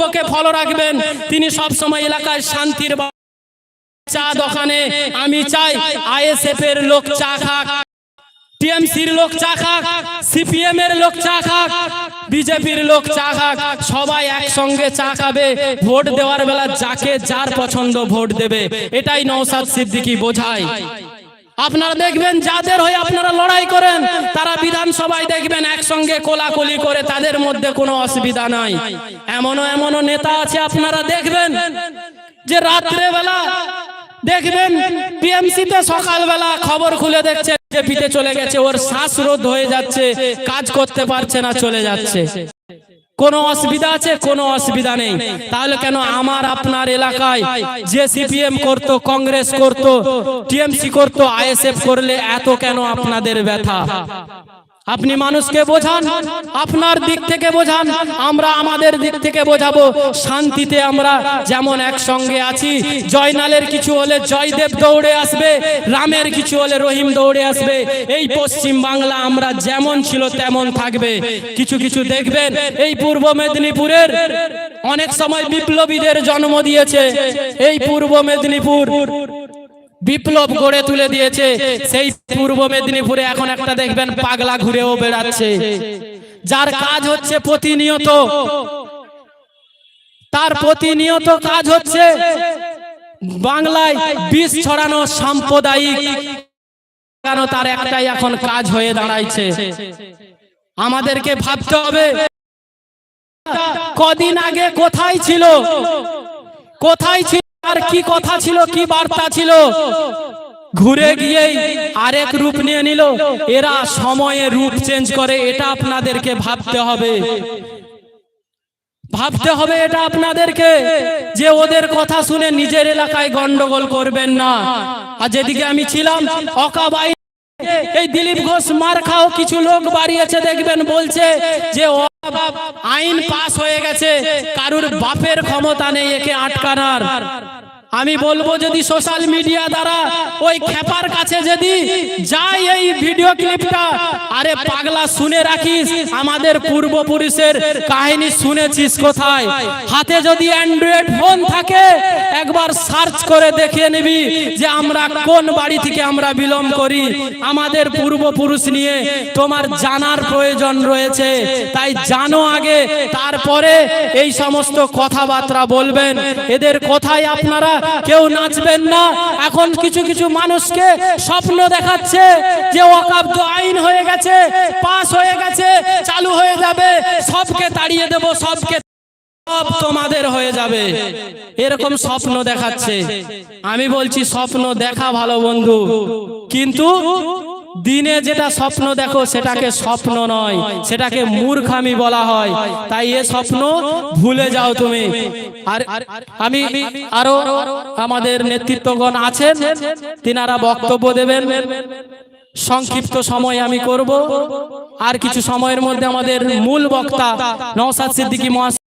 বক্তব্যকে ফলো রাখবেন। তিনি সব সময় এলাকায় শান্তির চা দোকানে। আমি চাই আইএসএফ এর লোক চা খাক, টিএমসির লোক চা খাক সিপিএম এর লোক চা খাক, বিজেপির লোক চা খাক। সবাই একসঙ্গে চা খাবে। ভোট দেওয়ার বেলা যাকে যার পছন্দ ভোট দেবে। এটাই নৌসাদ সিদ্দিকী বোঝায়। আপনারা দেখবেন, যাদের হয়ে আপনারা লড়াই করেন, তারা বিধানসভায় দেখবেন একসঙ্গে কোলাকুলি করে তাদের মধ্যে কোনো অসুবিধা নাই। এমনও এমনও নেতা আছে, আপনারা দেখবেন যে রাত্রে বেলা দেখবেন টিএমসিতে সকালবেলা খবর খুলে দেখছে বিজেপিতে চলে গেছে, ওর শ্বাসরোধ হয়ে যাচ্ছে, কাজ করতে পারছে না, চলে যাচ্ছে। কোনো অসুবিধা আছে? কোনো অসুবিধা নেই। তাহলে কেন আমার আপনার এলাকায় যে সিপিএম করত, কংগ্রেস করত, টিএমসি করত, আইএসএফ করলে এত কেন আপনাদের ব্যথা? আপনি মানুষকে বোঝান, আপনার দিক থেকে বোঝান, আমরা আমাদের দিক থেকে বোঝাবো। শান্তিতে আমরা যেমন একসঙ্গে আছি, জয়নালের কিছু হলে জয়দেব দৌড়ে আসবে, রামের কিছু হলে রহিম দৌড়ে আসবে। এই পশ্চিম বাংলা আমরা যেমন ছিল তেমন থাকবে। কিছু কিছু দেখবেন, এই পূর্ব মেদিনীপুরের অনেক সময় বিপ্লবীদের জন্ম দিয়েছে। এই পূর্ব মেদিনীপুর বিপ্লব গড়ে তুলে দিয়েছে। সেই পূর্ব মেদিনীপুরে এখন একটা দেখবেন পাগলা ঘুরেও বেড়াচ্ছে। যার কাজ হচ্ছে প্রতিনিয়ত। তার প্রতিনিয়ত কাজ হচ্ছে বাংলায় বিষ ছড়ানো সাম্প্রদায়িক। কেন তার একটাই এখন কাজ হয়ে দাঁড়াইছে। আমাদেরকে ভাবতে হবে, কদিন আগে কোথায় ছিল? কোথায় ছিল আর কি কথা ছিল, কি বার্তা ছিল? ঘুরে গিয়েই আরেক রূপ নিয়ে নিল। এরা সময়ে রূপ চেঞ্জ করে, এটা আপনাদেরকে ভাবতে হবে। ভাবতে হবে এটা আপনাদেরকে, যে ওদের কথা শুনে নিজের এলাকায় গন্ডগোল করবেন না। আর যেদিকে আমি ছিলাম, অকাবাই এই দিলীপ ঘোষ মার খাও, কিছু লোক বাড়িয়েছে, দেখবেন বলছে যে আইন পাস হয়ে গেছে, কারুর বাপের ক্ষমতা নেই একে আটকানার। আমি বলব যদি সোশ্যাল মিডিয়া দ্বারা ওই খেপার কাছে যদি যাই এই ভিডিও ক্লিপটা, আরে পাগলা শুনে রাখিস, আমাদের পূর্বপুরুষের কাহিনী শুনেছিস কোথায়? হাতে যদি অ্যান্ড্রয়েড ফোন থাকে একবার সার্চ করে দেখে নিবি যে আমরা কোন বাড়ি থেকে আমরা বিলম্ব করি। আমাদের পূর্বপুরুষ নিয়ে তোমার জানার প্রয়োজন রয়েছে। তাই জানো আগে, তারপরে এই সমস্ত কথাবার্তা বলবেন। এদের কথায় আপনারা কেউ নাচবেন না। এখন কিছু কিছু মানুষকে স্বপ্ন দেখাচ্ছে যে অকাব্য আইন হয়ে গেছে, পাস হয়ে গেছে, চালু হয়ে যাবে। সবকে তাড়িয়ে দেব, সবকে সব তোমাদের হয়ে যাবে। এরকম স্বপ্ন দেখাচ্ছে। আমি বলছি, স্বপ্ন দেখা ভালো বন্ধু। কিন্তু দিনে যেটা স্বপ্ন দেখো, সেটাকে স্বপ্ন নয়। সেটাকে মূর্খামি বলা হয়। তাই এ স্বপ্ন ভুলে যাও তুমি। আর আমি আরও আমাদের নেতৃত্বগণ আছেন, তিনারা বক্তব্য দেবেন। সংক্ষিপ্ত সময় আমি করব। আর কিছু সময়ের মধ্যে আমাদের মূল বক্তা নওসাদ সিদ্দিকী মহাশয়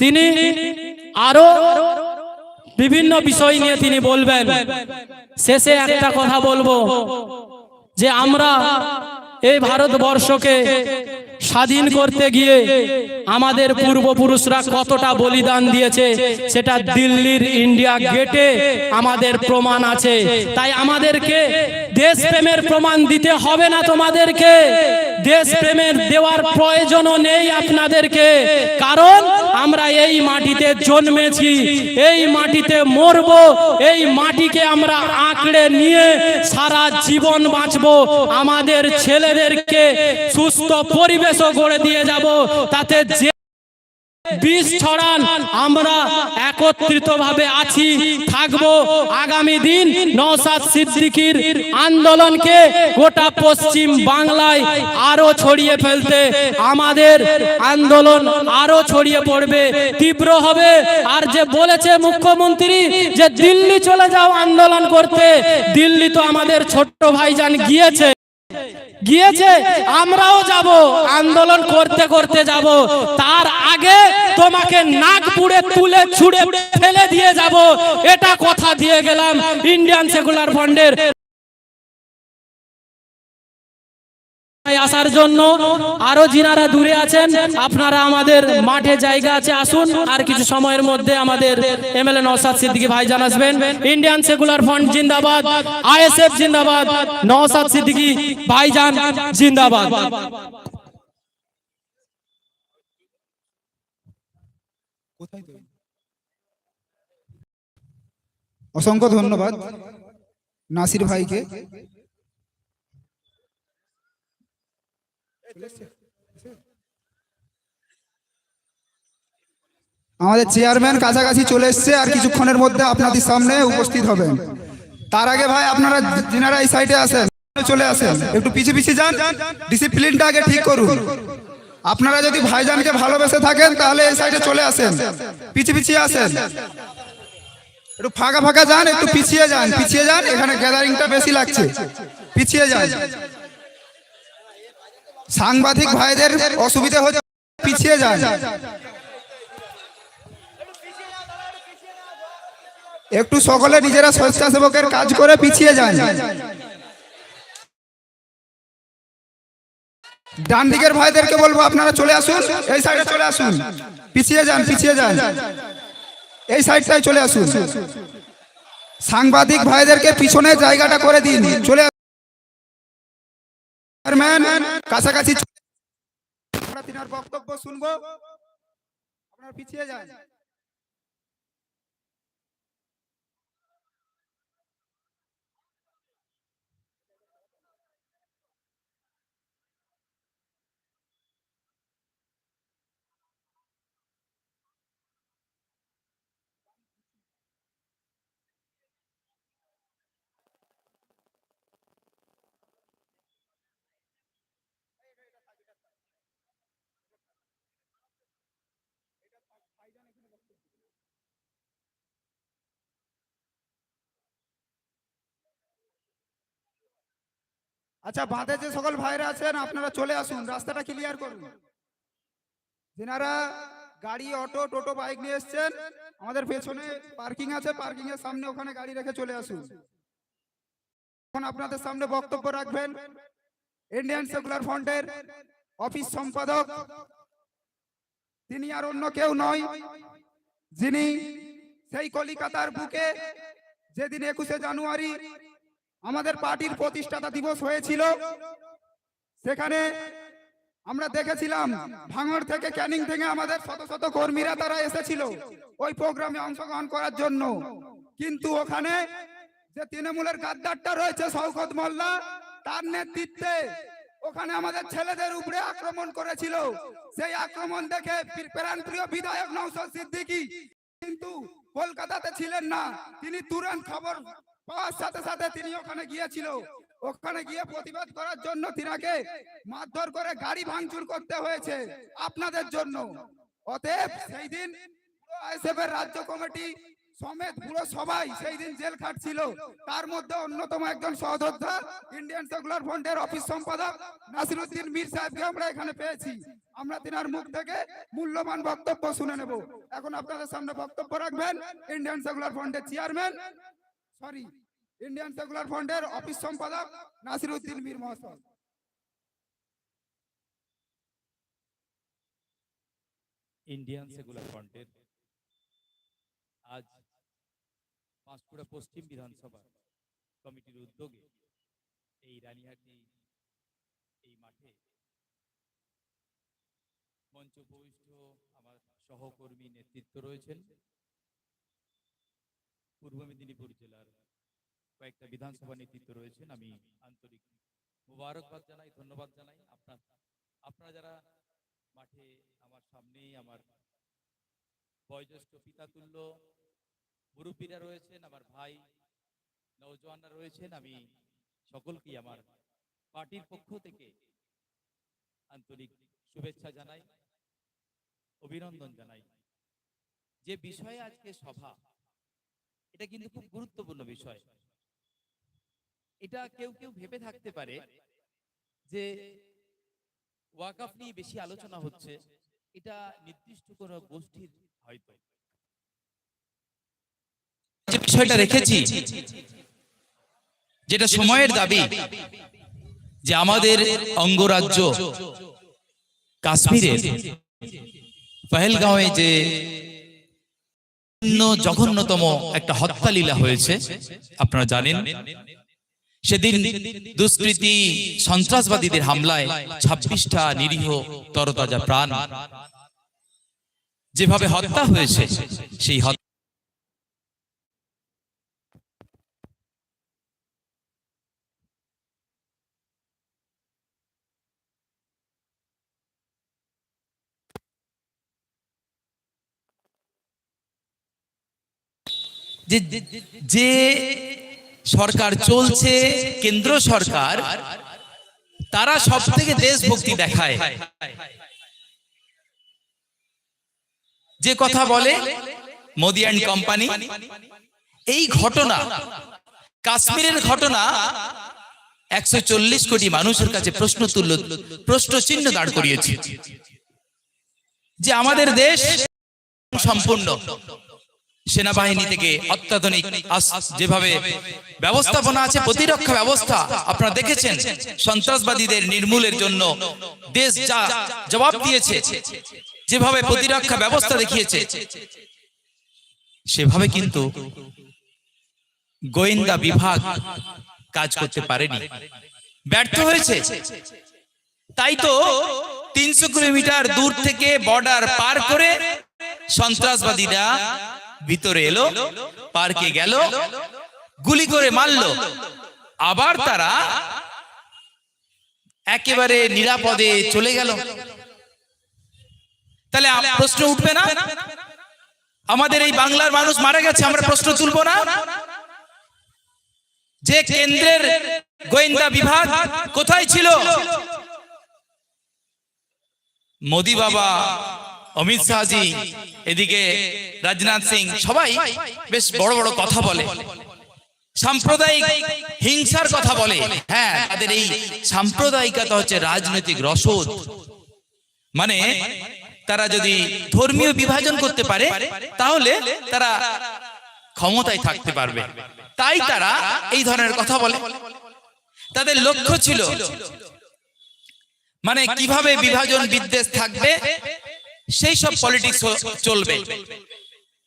তিনি আরও বিভিন্ন বিষয় নিয়ে তিনি বলবেন। শেষে একটা কথা বলব, যে আমরা এই ভারতবর্ষকে স্বাধীন করতে গিয়ে আমাদের পূর্বপুরুষরা কতটা বলিদান দিয়েছে সেটা দিল্লির ইন্ডিয়া গেটে আমাদের প্রমাণ আছে। তাই আমাদেরকে দেশপ্রেমের প্রমাণ দিতে হবে না তোমাদেরকে। দেশপ্রেমের দেওয়ার প্রয়োজনও নেই আপনাদেরকে। কারণ আমরা এই মাটিতে জন্মেছি এই মাটিতে মরব এই মাটিকে আমরা আঁকড়ে নিয়ে সারা জীবন বাঁচব। আমাদের ছেলেদেরকে সুস্থ পরিবেশও গড়ে দিয়ে যাব। তাতে যে বিষ ছড়ান, আমরা একত্রিত ভাবে আছি, থাকব। আগামী দিন নওসাদ সিদ্দিকির আন্দোলনকে গোটা পশ্চিম বাংলায় আরও ছড়িয়ে ফেলতে আমাদের আন্দোলন আরও ছড়িয়ে পড়বে, তীব্র হবে। আর যে বলেছে মুখ্যমন্ত্রী যে দিল্লি চলে যাও আন্দোলন করতে, দিল্লি তো আমাদের ছোট্ট ভাইজান গিয়েছে। গিয়েছে, আমরাও যাব, আন্দোলন করতে করতে যাব। তার আগে তোমাকে নাক পুড়ে, তুলে ছুড়ে ফেলে দিয়ে যাব। এটা কথা দিয়ে গেলাম ইন্ডিয়ান সেকুলার ফান্ডের আসার জন্য? আরও যিনারা দূরে আছেন, আপনারা আমাদের মাঠে জায়গা আছে, আসুন। আর কিছু সময়ের মধ্যে আমাদের এমএলএ নওসাদ সিদ্দিকী ভাইজান আসবেন। ইন্ডিয়ান সেকুলার ফ্রন্ট জিন্দাবাদ, আইএসএফ জিন্দাবাদ নওসাদ সিদ্দিকী ভাইজান জিন্দাবাদ। অসংখ্য ধন্যবাদ নাসির ভাইকে। আমাদের চেয়ারম্যান কাছাকাছি চলে এসছে আর কিছুক্ষণের মধ্যে আপনাদের সামনে উপস্থিত হবেন। তার আগে ভাই, আপনারা যিনারা এই সাইডে আসেন চলে আসেন। একটু পিছিয়ে পিছিয়ে যান ডিসিপ্লিনটা আগে ঠিক করুন। আপনারা যদি ভাইজানকে ভালোবেসে থাকেন, তাহলে এই সাইডে চলে আসেন। পিছিয়ে পিছিয়ে আসেন। একটু ফাঁকা ফাঁকা যান, একটু পিছিয়ে যান পিছিয়ে যান, এখানে গ্যাদারিংটা বেশি লাগছে। পিছিয়ে যান। সাংবাদিক ভাইদের অসুবিধা হচ্ছে পিছিয়ে যায় একটু সকলে নিজেরা স্বেচ্ছাসেবকের কাজ করে পিছিয়ে যায় ডান দিকের ভাইদেরকে বলব, আপনারা চলে আসুন। এই সাইডে চলে আসুন। পিছিয়ে যান পিছিয়ে যান। এই সাইডটাই চলে আসুন। সাংবাদিক ভাইদেরকে পিছনে জায়গাটা করে দিন। চলে। চেয়ারম্যান কাছাকাছি আমরা তিনার বক্তব্য শুনব। আপনারা পিছিয়ে যান। আচ্ছা বাঁধে যে সকল ভাইরা আছেন, আপনারা চলে আসুন, রাস্তাটা ক্লিয়ার করুন। যেনারা গাড়ি, অটো, টোটো, বাইক নিয়ে এসছেন, আমাদের পেছনে পার্কিং আছে, পার্কিং এর সামনে ওখানে গাড়ি রেখে চলে আসুন। এখন আপনাদের সামনে বক্তব্য রাখবেন ইন্ডিয়ান সেকুলার ফ্রন্টের অফিস সম্পাদক। তিনি আর অন্য কেউ নয়, যিনি সেই কলিকাতার বুকে যেদিন একুশে জানুয়ারি আমাদের পার্টির প্রতিষ্ঠাতা দিবস হয়েছিল। সেখানে আমরা দেখেছিলাম ভাঙড় থেকে ক্যানিং থেকে আমাদের শত শত কর্মীরা তারা এসেছিল ওই প্রোগ্রামে অংশগ্রহণ করার জন্য। কিন্তু ওখানে যে তৃণমূলের গাদ্দারটা রয়েছে, শওকত মোল্লা, তার নেতৃত্বে ওখানে আমাদের ছেলেদের উপরে আক্রমণ করেছিল। সেই আক্রমণ দেখে প্রাণ প্রিয় বিধায়ক নৌসদ সিদ্দিকী কিন্তু কলকাতাতে ছিলেন না। তিনি তুরন্ত খবর পাওয়ার সাথে সাথে তিনি ওখানে গিয়েছিল। ওখানে গিয়ে প্রতিবাদ করার জন্য তিনাকে মারধর করে গাড়ি ভাঙচুর করতে হয়েছে আপনাদের জন্য। অতএব সেই দিন রাজ্য কমিটি সমেত পুরো সবাই সেই দিন জেল খাটছিল। তার মধ্যে অন্যতম একজন সহযোদ্ধা ইন্ডিয়ান সেকুলার ফ্রন্টের অফিস সম্পাদক নাসিরুদ্দিন মীর সাহেবকে আমরা এখানে পেয়েছি। আমরা তিনার মুখ থেকে মূল্যবান বক্তব্য শুনে নেব। এখন আপনাদের সামনে বক্তব্য রাখবেন ইন্ডিয়ান সেকুলার ফ্রন্টের চেয়ারম্যান সরি ইন্ডিয়ান সেকুলার ফ্রন্টের অফিস সম্পাদক নাসিরুদ্দিন মীর মহাশয় ইন্ডিয়ান সেকুলার ফ্রন্টের আজ পাঁশকুড়া পশ্চিম বিধানসভা কমিটির উদ্যোগে এই রানীহাটি এই মাঠে মঞ্চ উপবিষ্ট আমার সহকর্মী নেতৃত্ব রয়েছেন। পূর্ব মেদিনীপুর জেলার কয়েকটা বিধানসভা নেতৃত্ব রয়েছেন। আমি আন্তরিক মুবারকবাদ জানাই, ধন্যবাদ জানাই। আপনার, আপনারা যারা মাঠে আমার সামনেই আমার বয়োজ্যেষ্ঠ পিতাতুল্য মুরব্বীরা রয়েছেন, আমার ভাই নৌজওয়ানরা রয়েছেন, আমি সকলকেই আমার পার্টির পক্ষ থেকে আন্তরিক শুভেচ্ছা জানাই, অভিনন্দন জানাই। যে বিষয়ে আজকে সভা এটা কিন্তু খুব গুরুত্বপূর্ণ বিষয়। এটা কেউ কেউ ভেবে থাকতে পারে যে ওয়াকাফ নিয়ে বেশি আলোচনা হচ্ছে এটা নির্দিষ্ট কোনো গোষ্ঠীর হয়তো। যে বিষয়টা রেখেছি যেটা সময়ের দাবি যে আমাদের অঙ্গরাজ্য কাশ্মীরের পহেলগাঁওয়ে যে জঘন্যতম একটা হত্যা লীলা হয়েছে। আপনারা জানেন, সেদিন দুষ্কৃতি সন্ত্রাসবাদীদের হামলায় ছাব্বিশটা নিরীহ তরতাজা প্রাণ যেভাবে হত্যা হয়েছে, সেই হত্যা যে সরকার চলছে, কেন্দ্র সরকার, তারা সব থেকে দেশভক্তি দেখায়। যে কথা বলে মোদি অ্যান্ড কোম্পানি, এই ঘটনা, কাশ্মীরের ঘটনা, একশো চল্লিশ কোটি মানুষের কাছে প্রশ্ন তুলল প্রশ্ন চিহ্ন দাঁড় করিয়েছে। যে আমাদের দেশ সম্পূর্ণ সেনাবাহিনী থেকে অত্যাধুনিক যেভাবে ব্যবস্থাপনা আছে, প্রতিরক্ষা ব্যবস্থা, আপনারা দেখেছেন, সন্ত্রাসবাদীদের নির্মূলের জন্য দেশ যা জবাব দিয়েছে, যেভাবে প্রতিরক্ষা ব্যবস্থা দেখিয়েছে, সেভাবে কিন্তু গোয়েন্দা বিভাগ কাজ করতে পারেনি। ব্যর্থ হয়েছে। তাই তো তিনশো কিলোমিটার দূর থেকে বর্ডার পার করে সন্ত্রাসবাদীরা ভিতরে এলো, পার্কে গেল, গুলি করে মারলো। আবার তারা একেবারে নিরাপদে চলে গেল। তাহলে প্রশ্ন উঠবে না? আমাদের এই বাংলার মানুষ মারা গেছে, আমরা প্রশ্ন তুলবো না? যে কেন্দ্রের গোয়েন্দা বিভাগ কোথায় ছিল? মোদি বাবা অমিত শাহজি, এদিকে রাজনাথ সিং, সবাই বেশ বড় বড় কথা বলে। সাম্প্রদায়িক হিংসার কথা বলে। হ্যাঁ তাদের এই সাম্প্রদায়িকতা হচ্ছে রাজনৈতিক রসদ। মানে তারা যদি ধর্মীয় বিভাজন করতে পারে, তাহলে তারা ক্ষমতায় থাকতে পারবে। তাই তারা এই ধরনের কথা বলে। তাদের লক্ষ্য ছিল মানে কীভাবে বিভাজন বিদ্বেষ থাকবে সেই সব পলিটিক্স চলবে।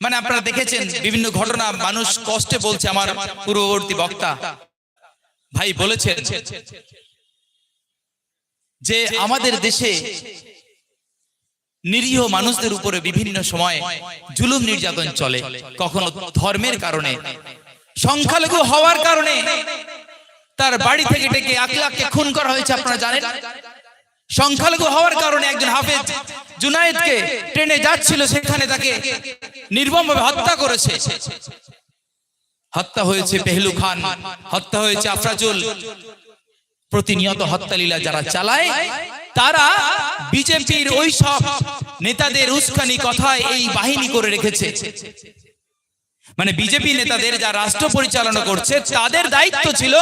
মানে আপনারা দেখেছেন বিভিন্ন ঘটনা মানুষ কষ্টে বলছে আমার পূর্ববর্তী বক্তা। ভাই বলেছেন যে আমাদের দেশে নিরীহ মানুষদের উপরে বিভিন্ন সময় জুলুম নির্যাতন চলে কখনো ধর্মের কারণে। সংখ্যালঘু হওয়ার কারণে তার বাড়ি থেকে ডেকে এক লাখকে খুন করা হয়েছে আপনারা জানেন? সংখ্যালঘু হওয়ার কারণে একজন হাফেজ জুনায়েদকে ট্রেনে যাচ্ছিল, সেখানে তাকে নির্মমভাবে হত্যা করেছে। হত্যা হয়েছে পেহলু খান, হত্যা হয়েছে আফরাজুল। প্রতিনিয়ত হত্যালীলা যারা চালায়, তারা বিজেপির ওই সব নেতাদের উস্কানি কথায় এই বাহিনী করে রেখেছে। মানে বিজেপি নেতাদের যা রাষ্ট্র পরিচালনা করছে, তাদের দায়িত্ব ছিল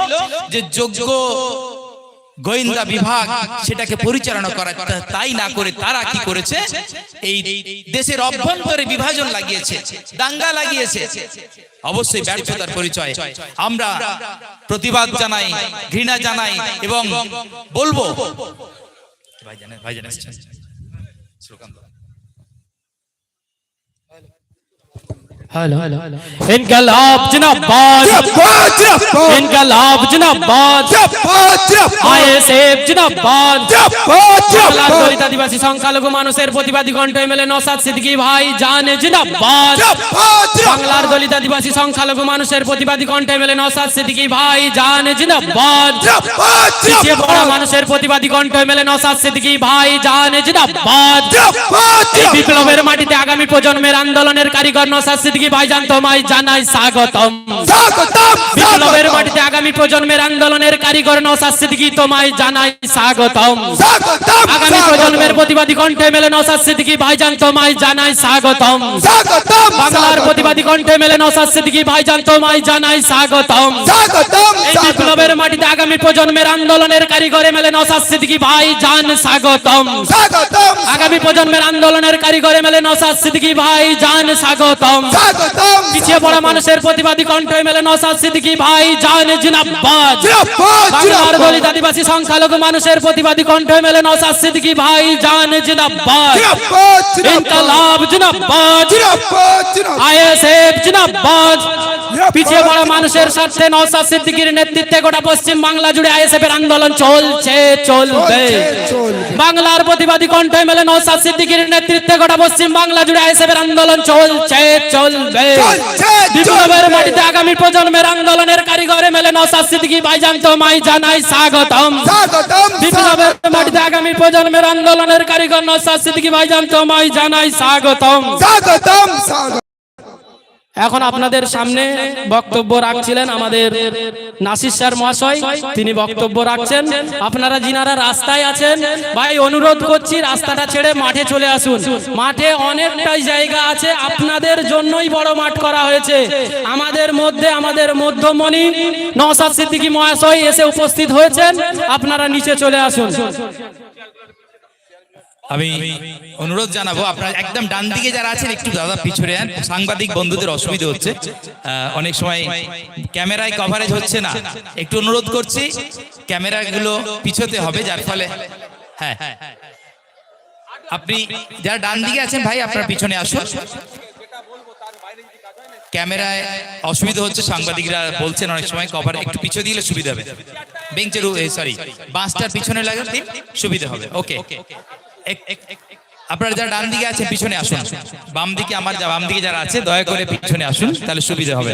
যে যোগ্য গোয়েন্দা বিভাগ সেটাকে পরিচালনা করা তাই না করে তারা কি করেছে? এই দেশের অভ্যন্তরে বিভাজন লাগিয়েছে দাঙ্গা লাগিয়েছে। অবশ্যই ব্যর্থতার পরিচয়। আমরা প্রতিবাদ জানাই ঘৃণা জানাই এবং বলব ভাইজান ভাইজান এসেছেন। শ্লোকান हेलो इनकलाब जिनाबाद इनकलाब जिनाबाद আইএসএফ জিন্দাবাদ বাংলার দলিত আদিবাসী সংখ্যালঘু মানুষের প্রতিবাদী কণ্ঠ এমএলএ নসাদ সিদ্দিকী ভাই জান জিন্দাবাদ বাংলার দলিত আদিবাসী সংখ্যালঘু মানুষের প্রতিবাদী কণ্ঠ এমএলএ নসাদ সিদ্দিকী ভাই জান জিন্দাবাদ পিছিয়ে পড়া মানুষের প্রতিবাদী কণ্ঠ এমএলএ নসাদ সিদ্দিকী ভাই জান জিন্দাবাদ এই বিপ্লবের মাটিতে আগামী প্রজন্মের আন্দোলনের কারিগর নসাদ সিদ্দিকী ভাইজান তোমায় জানাই স্বাগতম? বিপ্লবের মাটিতে আগামী প্রজন্মের আন্দোলনের কারিগর নসাদ সিদ্দিকী তোমায় জানাই স্বাগতম। আগামী প্রজন্মের প্রতিবাদী কণ্ঠে মেলে নসাদ সিদ্দিকী ভাইজান তোমায় জানাই স্বাগতম। বাংলার প্রতিবাদী কণ্ঠে মেলে নসাদ সিদ্দিকী ভাইজান তোমায় জানাই স্বাগতম। এই বিপ্লবের মাটিতে আগামী প্রজন্মের আন্দোলনের কারিগরে মেলে নসাদ সিদ্দিকী ভাই জান স্বাগতম। আগামী প্রজন্মের আন্দোলনের কারিগরে মেলে নসাদ সিদ্দিকী ভাই জান স্বাগতম। পিছিয়ে পড়া মানুষের প্রতিবাদী কণ্ঠ মেলে নসাদ সিদ্দিকী ভাই জান জিনাবাজ জিন্দাবাদ, বাংলার দলিত আদিবাসী সংখ্যালঘু মানুষের প্রতিবাদী কণ্ঠ মেলে নসাদ সিদ্দিকী ভাই জান জিনাবাজ জিন্দাবাদ, জিন্দাবাদ। ইনকালাব জিনাবাজ জিন্দাবাদ, জিন্দাবাদ। আইএসএফ জিন্দাবাদ। পিছিয়ে পড়া মানুষের স্বার্থে নওসাদ সিদ্দিকীর নেতৃত্বে গোটা পশ্চিম বাংলা জুড়ে আইএসএফ এর আন্দোলন চলছে চলবে চলছে, চলবে। বাংলার প্রতিবাদী কণ্ঠ মেলে নওসাদ সিদ্দিকীর নেতৃত্বে গোটা পশ্চিম বাংলা জুড়ে আইএসএফ এর আন্দোলন চলছে চলবে চলছে, বিপ্লবের চলবে। মাটিতে আগামী প্রজন্মের আন্দোলনের কারিগরে মেলে নসাদ সিদ্দিকী ভাইজান তোমায় জানাই স্বাগতম বিপ্লবের। মাটিতে আগামী প্রজন্মের আন্দোলনের কারিগর নওসাদ সিদ্দিকী ভাইজান তোমায় জানাই স্বাগতম এখন আপনাদের সামনে বক্তব্য রাখছিলেন আমাদের নাসির স্যার মহাশয়, তিনি বক্তব্য রাখছেন। আপনারা যিনারা রাস্তায় আছেন, ভাই, অনুরোধ করছি রাস্তাটা ছেড়ে মাঠে চলে আসুন। মাঠে অনেকটাই জায়গা আছে, আপনাদের জন্যই বড় মাঠ করা হয়েছে। আমাদের মধ্যে, আমাদের মধ্যমণি নওসাদ সিদ্দিকী মহাশয় এসে উপস্থিত হয়েছেন। আপনারা নিচে চলে আসুন। আমি অনুরোধ জানাব, আপনারা একদম ডান দিকে যারা আছেন, একটু দাদা পিছনে আন। সাংবাদিক বন্ধুদের অসুবিধা হচ্ছে। অনেক সময় ক্যামেরায় কভারেজ হচ্ছে না। একটু অনুরোধ করছি, ক্যামেরাগুলো পিছোতে হবে, যার ফলে হ্যাঁ। আপনি যারা ডান দিকে আছেন ভাই, আপনার পিছনে আসুন। ক্যামেরায় অসুবিধা হচ্ছে, সাংবাদিকরা বলছেন অনেক সময় কভার একটু পিছনে দিলে সুবিধা হবে। বেঞ্চের সরি বাসটার পিছনে লাগে দিন সুবিধা হবে। ওকে আপনারা যারা ডান দিকে আছে পিছনে আসুন। বাম দিকে আমার বাম দিকে যারা আছে, দয়া করে পিছনে আসুন, তাহলে সুবিধা হবে।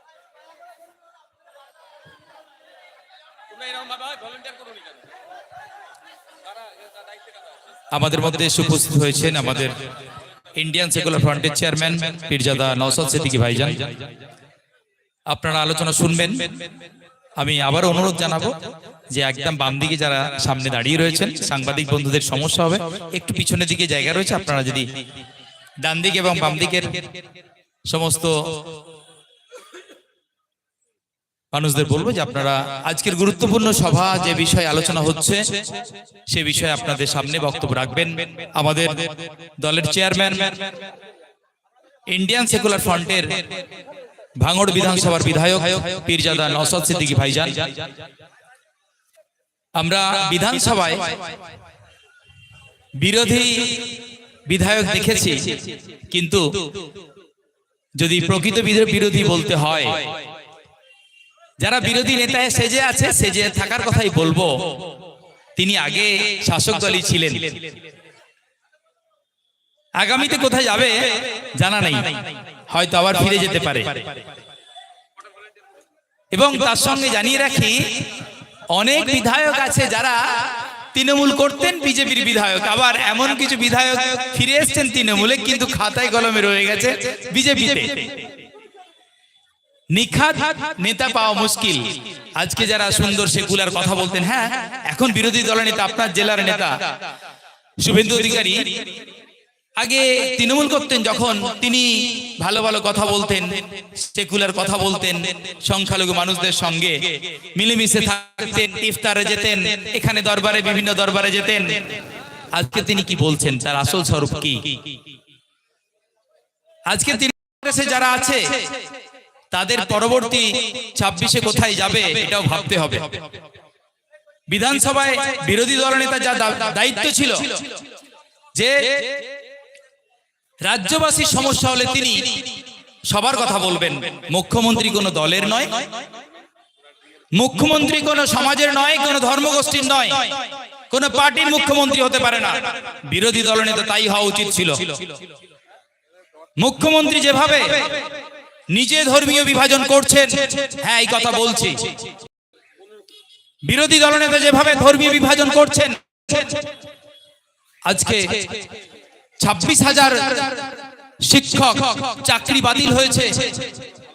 মধ্যে এসে উপস্থিত হয়েছেন আমাদের ইন্ডিয়ান সেকুলার ফ্রন্টের চেয়ারম্যান পীরজাদা নওসাদ সিদ্দিকী ভাইজান। আপনারা আলোচনা শুনবেন। আমি আবার অনুরোধ জানাব যে একদম বাম দিকে যারা সামনে দাঁড়িয়ে রয়েছেন, সাংবাদিক বন্ধুদের সমস্যা হবে, একটু পিছনের দিকে জায়গা রয়েছে, আপনারা যদি ডান দিকে এবং বাম দিকের সমস্ত মানুষদের বলব যে আপনারা আজকের গুরুত্বপূর্ণ সভা যে বিষয়ে আলোচনা হচ্ছে, সে বিষয়ে আপনাদের সামনে বক্তব্য রাখবেন। আমাদের দলের চেয়ারম্যান, ইন্ডিয়ান সেকুলার ফ্রন্টের ভাঙড় বিধানসভার বিধায়ক পীরজাদা নসদ সিদ্দিকী ভাইজান। আমরা বিধানসভায় বিরোধী বিধায়ক দেখেছি, কিন্তু যদি প্রকৃত বিরোধী বলতে হয় যারা বিরোধী নেতায় সেজে আছে সেজে থাকার কথাই বলব। তিনি আগে শাসক দলই ছিলেন। আগামীতে কোথায় যাবে জানা নেই। হয়তো আবার ফিরে যেতে পারে। এবং তার সঙ্গে জানিয়ে রাখি অনেক বিধায়ক আছে যারা তৃণমূল করতেন বিজেপির বিধায়ক। আবার এমন কিছু বিধায়ক ফিরে এসছেন তৃণমূলে কিন্তু খাতায় কলমে রয়ে গেছে বিজেপিতে। নিখাত নেতা পাওয়া মুশকিল। আজকে যারা সুন্দর সেকুলার কথা বলতেন হ্যাঁ এখন বিরোধী দলের নেতা, আপনার জেলার নেতা। শুভেন্দু অধিকারী, আগে তৃণমূল করতেন যখন তিনি ভালো ভালো কথা বলতেন, সেকুলার কথা বলতেন, সংখ্যালঘু মানুষদের সঙ্গে মিলেমিশে থাকতেন, ইফতারে যেতেন, এখানে দরবারে, বিভিন্ন দরবারে যেতেন। আজকে তিনি কি বলছেন? তার আসল স্বরূপ কি? আজকে তিনি যারা আছে তাদের পরবর্তী ছাব্বিশে কোথায় যাবে এটাও ভাবতে হবে। বিধানসভায় বিরোধী দলনেতা যা দায়িত্ব ছিল যে রাজ্যবাসীর সমস্যা হলে তিনি সবার কথা বলবেন। মুখ্যমন্ত্রী কোনো দলের নয়। মুখ্যমন্ত্রী কোনো সমাজের নয় কোনো ধর্মগোষ্ঠীর নয়। কোন পার্টির মুখ্যমন্ত্রী হতে পারে না। বিরোধী দলনেতা তাই হওয়া উচিত ছিল। মুখ্যমন্ত্রী যেভাবে নিজে ধর্মীয় বিভাজন করছেন। হ্যাঁ এই কথা বলছি। বিরোধী দলনেতা যেভাবে ধর্মীয় বিভাজন করছেন, আজকে ছাব্বিশ হাজার শিক্ষক চাকরি বাতিল হয়েছে।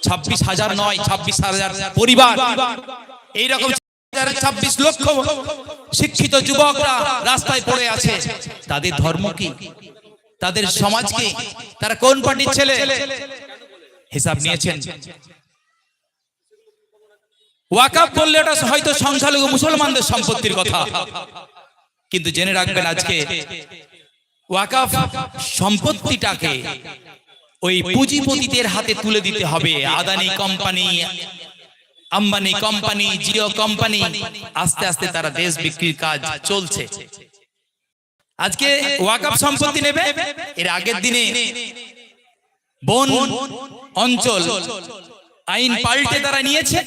ছাব্বিশ হাজার নয়, ছাব্বিশ হাজার পরিবার। এইরকম ছাব্বিশ লক্ষ শিক্ষিত যুবকরা রাস্তায় পড়ে আছে। তাদের ধর্ম কি? তাদের সমাজ কি? তারা কোন পার্টির ছেলে? হিসাব নিয়েছেন। ওয়াকাপ করলে ওটা হয়তো সংখ্যালঘু মুসলমানদের সম্পত্তির কথা। কিন্তু জেনে রাখবেন আজকে ওয়াকাফ সম্পত্তিটাকে ওই পুঁজিপতিদের হাতে তুলে দিতে হবে। Adani company Ambani company Jio company আস্তে আস্তে তারা দেশ বিক্রির কাজ চলছে। আজকে ওয়াকাফ সম্পত্তি নেবে? এর আগের দিনে বন, অঞ্চল, আইন পাল্টে তারা নিয়েছে।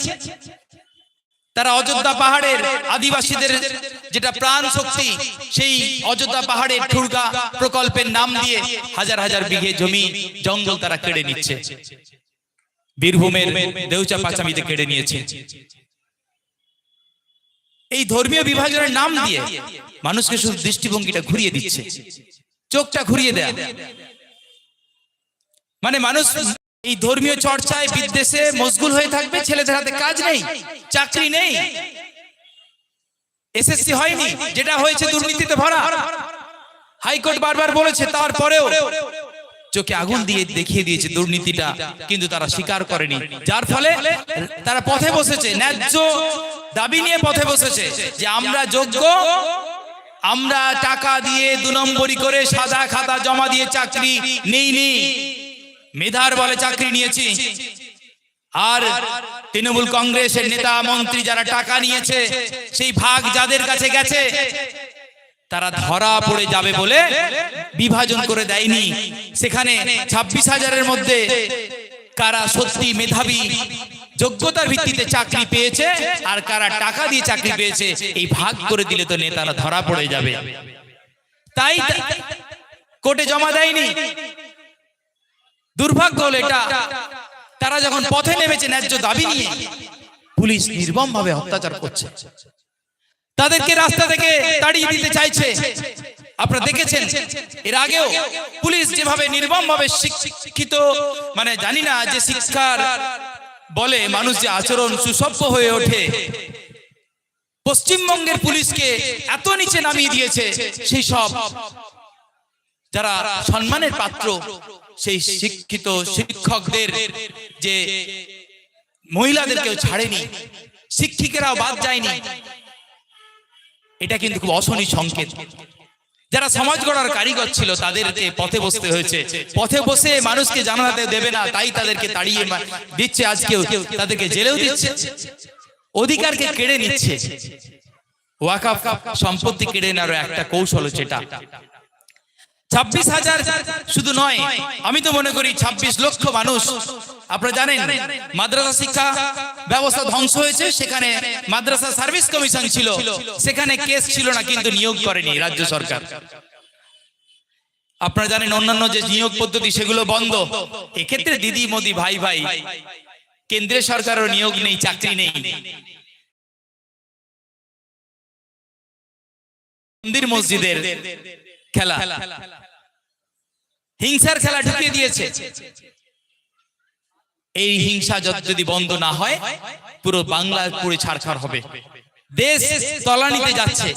তারা অযোধ্যা পাহাড়ের আদিবাসীদের যেটা প্রাণ শক্তি, সেই অযোধ্যা পাহাড়ের ঠুরগা প্রকল্পের নাম দিয়ে হাজার হাজার বিঘে জমি জঙ্গল তারা কেড়ে নিচ্ছে। বীরভূমের দেউচা পাচামিতে কেড়ে নিয়েছে। এই ধর্মীয় বিভাজনের নাম দিয়ে মানুষকে শুধু দৃষ্টিভঙ্গিটা ঘুরিয়ে দিচ্ছে। চোখটা ঘুরিয়ে দেয়া। মানে মানুষ এই ধর্মীয় চর্চায় বিদ্বেষে মশগুল হয়ে থাকবে, ছেলেদের হাতে কাজ নেই, চাকরি নেই। এসএসসি হয়নি, যেটা হয়েছে দুর্নীতিতে ভরা। হাইকোর্ট বারবার বলেছে, তারপরেও চোখে আগুন দিয়ে দেখিয়ে দিয়েছে দুর্নীতিটা, কিন্তু তারা স্বীকার করেনি। যার ফলে তারা পথে বসেছে, ন্যায্য দাবি নিয়ে পথে বসেছে, যে আমরা যোগ্য, আমরা টাকা দিয়ে দু নম্বরি করে সাদা খাতা জমা দিয়ে চাকরি নেই নি মেধার বলে চাকরি নিয়েছি। আর তৃণমূল কংগ্রেসের নেতা, মন্ত্রী যারা টাকা নিয়েছে, সেই ভাগ যাদের কাছে গেছে, তারা ধরা পড়ে যাবে বলে বিভাজন করে দেয়নি। সেখানে ছাব্বিশ হাজারের মধ্যে কারা সত্যি মেধাবী, যোগ্যতার ভিত্তিতে চাকরি পেয়েছে আর কারা টাকা দিয়ে চাকরি পেয়েছে, এই ভাগ করে দিলে তো নেতারা ধরা পড়ে যাবে। তাই কোর্টে জমা দেয়নি। দুর্ভাগ্য হলো এটা। তারা যখন পথে নেমেছে ন্যায্য দাবি নিয়ে, পুলিশ নির্মম ভাবে অত্যাচার করছে। তাদেরকে রাস্তা থেকে তাড়িয়ে দিতে চাইছে। আপনারা দেখেছেন, এর আগেও পুলিশ যেভাবে নির্মম ভাবে শিক্ষিত মানে জানি না যে শিক্ষার বলে মানুষ যে আচরণ সুসভ্য হয়ে ওঠে, পশ্চিমবঙ্গের পুলিশকে এত নিচে নামিয়ে দিয়েছে, সেই সব যারা সম্মানের পাত্র সেই শিক্ষিত শিক্ষকদের যে মহিলাদেরকেও ছাড়েনি শিক্ষিকেরাও বাদ যায়নি এটা কিন্তু খুব অশনি সংকেত। যারা সমাজ গড়ার কারিগর ছিল তাদেরকে পথে বসতে হয়েছে পথে বসে মানুষকে জানাতে দেবে না তাই তাদেরকে তাড়িয়ে দিচ্ছে আজকেও তাদেরকে জেলেও দিচ্ছে অধিকারকে কেড়ে নিচ্ছে। ওয়াকাফ সম্পত্তি কেড়ে নেওয়ার একটা কৌশল হচ্ছে এটা ছাব্বিশ হাজার শুধু নয়, আমি তো মনে করি ছাব্বিশ লক্ষ মানুষ। আপনারা জানেন, মাদ্রাসা শিক্ষা ব্যবস্থা ধ্বংস হয়েছে, সেখানে মাদ্রাসা সার্ভিস কমিশন ছিল। সেখানে কেস ছিল না, কিন্তু নিয়োগ করেনি রাজ্য সরকার। আপনারা জানেন, অন্যান্য যে নিয়োগ পদ্ধতি, সেগুলো বন্ধ। এক্ষেত্রে দিদি, মোদি, ভাই ভাই, কেন্দ্রীয় সরকারও নিয়োগ নেই, চাকরি নেই। মন্দির মসজিদের খেলা। হিংসার খেলা ঢুকিয়ে দিয়েছে। এই হিংসা যদি বন্ধ না হয়, পুরো বাংলা পুরো ছাড়ছাড় হবে। দেশ তলানিতে যাচ্ছে।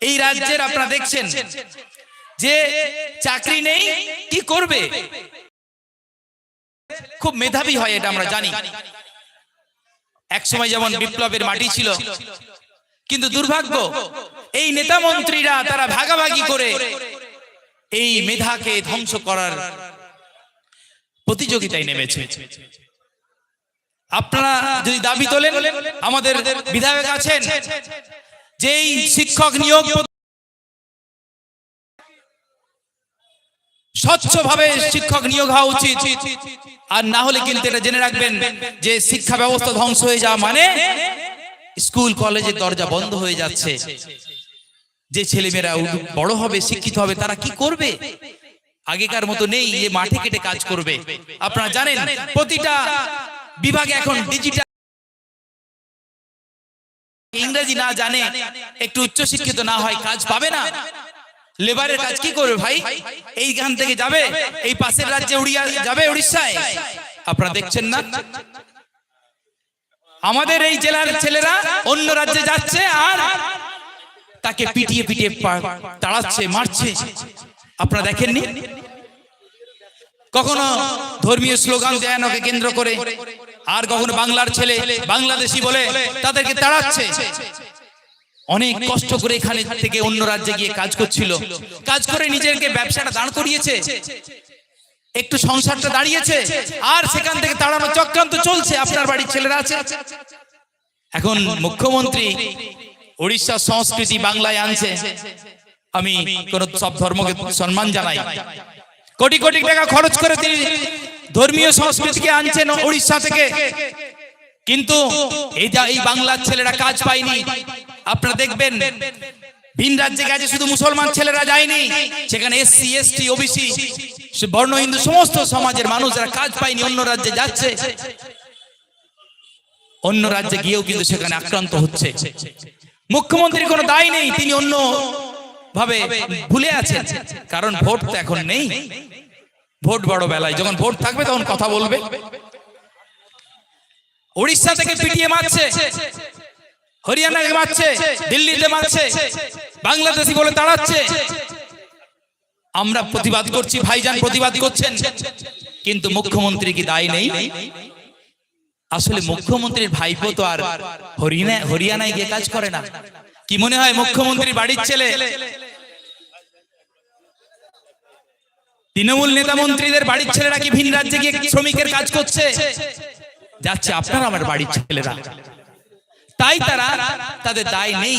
এই রাজ্যের আপনারা দেখছেন যে চাকরি নেই, কি করবে? খুব মেধাবী হয় এটা আমরা জানি। এক সময় যেমন বিপ্লবের মাটি ছিল কিন্তু দুর্ভাগ্য, এই নেতা মন্ত্রীরা তারা ভাগাভাগি করে এই মেধাকে ধ্বংস করার প্রতিযোগিতায় নেমেছে। আপনারা যদি দাবি তোলেন, আমাদের বিধায়ক আছেন, যেই শিক্ষক নিয়োগ স্বচ্ছভাবে শিক্ষক নিয়োগ হওয়া উচিত। আর না হলে কিন্তু এটা জেনে রাখবেন যে শিক্ষা ব্যবস্থা ধ্বংস হয়ে যাওয়া মানে স্কুল কলেজের দরজা বন্ধ হয়ে যাচ্ছে। যে ছেলেমেয়েরা বড় হবে শিক্ষিত হবে তারা কি করবে? আগেকার মতো নেই যে মাঠে কেটে কাজ করবে। আপনারা জানেন প্রতিটা বিভাগে এখন ডিজিটাল ইংরেজি না জানে একটু উচ্চ শিক্ষিত না হয় কাজ পাবে না। লেবারের কাজ কি করবে ভাই? এইখান থেকে যাবে এই পাশের রাজ্যে উড়িয়া যাবে উড়িষ্যায়। আপনারা দেখছেন না? আমাদের এই জেলার ছেলেরা অন্য রাজ্যে যাচ্ছে আর তাকে পিটিয়ে পিটিয়ে তাড়াচ্ছে, মারছে। আপনারা দেখেননি? কখনো ধর্মীয় স্লোগান দেয়ানোকে কেন্দ্র করে। আর কখনো বাংলার ছেলে, বাংলাদেশি বলে তাদেরকে তাড়াচ্ছে। অনেক কষ্ট করে এখানে থেকে অন্য রাজ্যে গিয়ে কাজ করছিল। কাজ করে নিজেকে ব্যবসাটা দাঁড় করিয়েছে। একটু সংসারটা দাঁড়িয়েছে, আর সেখান থেকে তাড়ানো চক্রান্ত চলছে, আপনার বাড়ির ছেলেরা আছে। এখন মুখ্যমন্ত্রী উড়িষ্যার সংস্কৃতি বাংলায় আনছে। আমি কোন সব ধর্মকে সম্মান জানাই। কোটি কোটি টাকা খরচ করে তিনি ধর্মীয় সংস্কৃতিকে আনছেন উড়িষ্যা থেকে। কিন্তু এই যা এই বাংলার ছেলেরা কাজ পায়নি, আপনারা দেখবেন ভিন রাজ্যে গেছে শুধু মুসলমান ছেলেরা যায়নি। সেখানে এসসি এসটি ওবিসি বর্ণ হিন্দু সমস্ত সমাজের মানুষ যারা কাজ পায়নি, অন্য রাজ্যে যাচ্ছে। অন্য রাজ্যে গিয়েও কিন্তু সেখানে আক্রান্ত হচ্ছে। মুখ্যমন্ত্রীর কোনো দায় নেই, তিনি অন্য ভাবে ভুলে আছেন। কারণ ভোট তো এখন নেই। ভোট বড় বেলায়, যখন ভোট থাকবে তখন কথা বলবে। উড়িষ্যা থেকে পিটিয়ে মারছে। হরিয়ানাকে মারছে দিল্লিতে মারছে, বাংলাদেশি বলে তাড়াচ্ছে আমরা প্রতিবাদ করছি, ভাইজান প্রতিবাদ করছেন, কিন্তু মুখ্যমন্ত্রী কি দায় নেই? আসলে মুখ্যমন্ত্রীর ভাইপো তো আর হরিয়ানা হরিয়ানায় গিয়ে কাজ করে না। কি মনে হয় মুখ্যমন্ত্রীর বাড়ির ছেলে? তৃণমূল নেতা মন্ত্রীদের বাড়ির ছেলেরা কি ভিন রাজ্যে গিয়ে শ্রমিকের কাজ করছে? যাচ্ছে আপনার আমার বাড়ির ছেলেরা। তাই তারা তাদের দায় নেই।